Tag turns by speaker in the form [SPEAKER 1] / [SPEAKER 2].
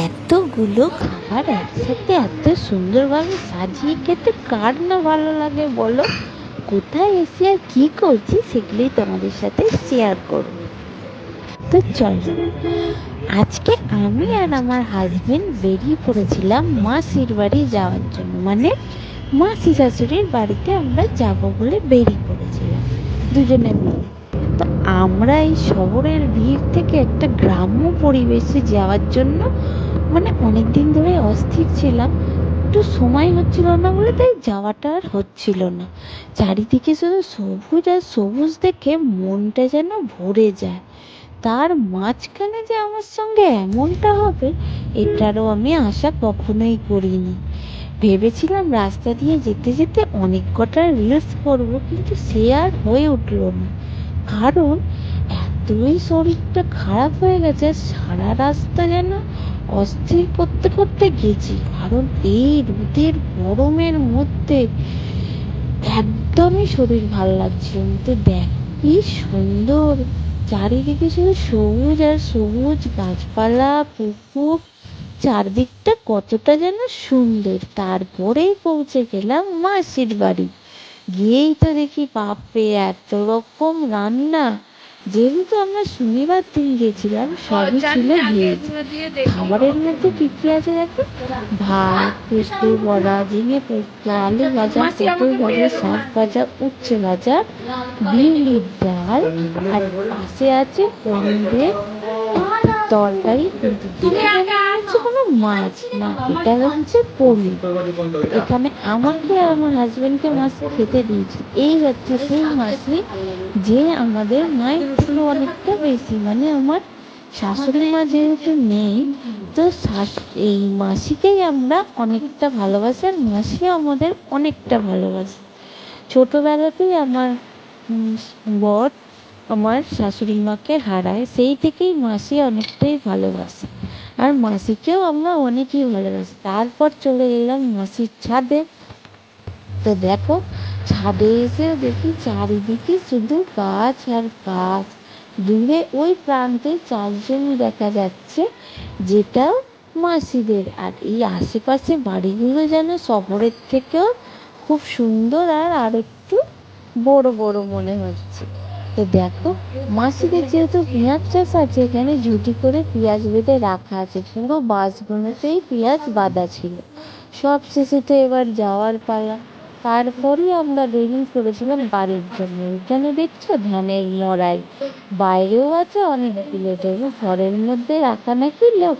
[SPEAKER 1] এতগুলো খাবার একসাথে এত সুন্দরভাবে সাজিয়ে খেতে কার না ভালো লাগে বলো? কোথায় এসে আর কী করছি সেগুলোই তোমাদের সাথে শেয়ার করব। তো চলো, আজকে আমি আর আমার হাজবেন্ড বেরিয়ে পড়েছিলাম মাসির বাড়ি যাওয়ার জন্য। মানে মাসি শাশুড়ির বাড়িতে আমরা যাব বলে বেরিয়ে পড়েছিলাম। দুজনে মিলে। তো আমরা এই শহরের ভিড় থেকে একটা গ্রাম্য পরিবেশে যাওয়ার জন্য মানে অনেক দিন ধরে অস্থির ছিলাম। একটু সময় হচ্ছিল না বলে তাই যাওয়াটা আর হচ্ছিল না। চারিদিকে শুধু সবুজ আর সবুজ দেখে মনটা যেন ভরে যায়। তার মাঝখানে যে আমার সঙ্গে এমনটা হবে, এটারও আমি আশা কখনোই করিনি। ভেবেছিলাম রাস্তা দিয়ে যেতে যেতে অনেক কটা রিলস করব, কিন্তু সে আর হয়ে উঠল না। কারণ এতই শরীরটা খারাপ হয়ে গেছে, সারা রাস্তা যেন অস্থির করতে করতে গেছি। কারণ এই রোদের গরমের মধ্যে একদমই শরীর ভালো লাগছিল না। তো দেখ, কি সুন্দর। চারিদিকে শুধু সবুজ আর সবুজ গাছপালা, পুকুর, চারদিকটা কতটা যেন সুন্দর। তারপরেই পৌঁছে গেলাম মাসির বাড়ি। গিয়েই তো দেখি বাপরে এত রকম রান্না। যেহেতু আমরা শনিবার দিন গেছিলাম সবই ছিল ভেজ। খাবারের মধ্যে কি কি আছে দেখো? ভাত পোস্ত বড়া ঝিঙে পোস্ত আলু ভাজা পটল ভাজা শাক ভাজা উচ্ছে ভাজা বিউলির ডাল আর পাশে আছে পনিরের তরকারি। হচ্ছে কোনো মাছ না, এটা হচ্ছে পনির এখানে আমাকে আমার হাজবেন্ডকে মাছ খেতে দিয়েছে। এই হচ্ছে সেই মাছই যে আমাদের মায়ের থেকে অনেকটা বেশি। মানে আমার শাশুড়ি মা যেহেতু নেই, তো এই মাসিকেই আমরা অনেকটা ভালোবাসি আর মাসিও আমাদের অনেকটা ভালোবাসে। ছোটোবেলাতেই আমার বর আমার শাশুড়ি মাকে হারায়, সেই থেকেই মাসি অনেকটাই ভালোবাসে। আর মাসিকেও আমরা অনেকই ভালোবাসি। তারপর চলে এলাম মাসির ছাদে। তো দেখো, ছাদে এসে দেখি চারিদিকে শুধু গাছ আর গাছ। দূরে ওই প্রান্তে চারজমি দেখা যাচ্ছে, যেটাও মাসিদের। আর এই আশেপাশে বাড়িগুলো যেন শহরের থেকেও খুব সুন্দর আর আরেকটু বড় বড় মনে হচ্ছে। তো দেখো, মাসিদের যেহেতু পেঁয়াজ চাষ আছে, এখানে ঝুঁটি করে পেঁয়াজ বেঁধে রাখা আছে। পুরো বাঁশগুলোতেই পেঁয়াজ বাঁধা ছিল। সব শেষে তো এবার যাওয়ার পালা। তারপরে আমরা বেরিয়ে পড়েছিলাম বাড়ির জন্য। এখানে দেখছ, ধানের মড়াই বাইরেও আছে, অনেকগুলো ঘরের মধ্যে রাখা নাকি লোক।